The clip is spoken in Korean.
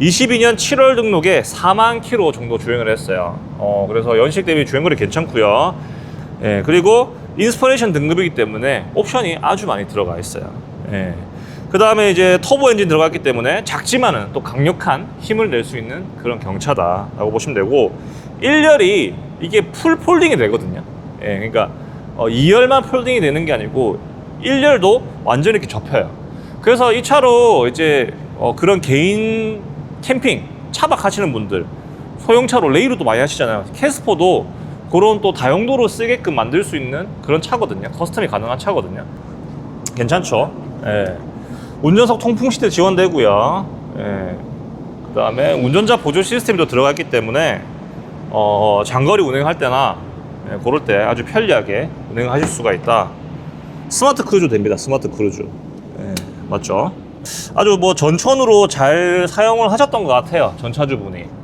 22년 7월 등록에 4만 킬로 정도 주행을 했어요. 어, 그래서 연식 대비 주행거리 괜찮고요. 예, 그리고 인스퍼레이션 등급이기 때문에 옵션이 아주 많이 들어가 있어요. 예. 그 다음에 이제 터보 엔진 들어갔기 때문에 작지만은 또 강력한 힘을 낼 수 있는 그런 경차다라고 보시면 되고 1열이 이게 풀 폴딩이 되거든요. 예, 그러니까 어, 2열만 폴딩이 되는 게 아니고 1열도 완전히 이렇게 접혀요. 그래서 이 차로 이제 어, 그런 개인 캠핑 차박 하시는 분들 소형차로 레이로도 많이 하시잖아요. 캐스퍼도 그런 또 다용도로 쓰게끔 만들 수 있는 그런 차거든요. 커스텀이 가능한 차거든요. 괜찮죠? 예. 운전석 통풍 시트 지원되고요. 예. 그다음에 운전자 보조 시스템도 들어갔기 때문에 어, 장거리 운행할 때나 예, 그럴 때 아주 편리하게 운행하실 수가 있다. 스마트 크루즈 됩니다. 스마트 크루즈. 예, 맞죠? 아주 뭐 전천으로 잘 사용을 하셨던 것 같아요. 전차주분이.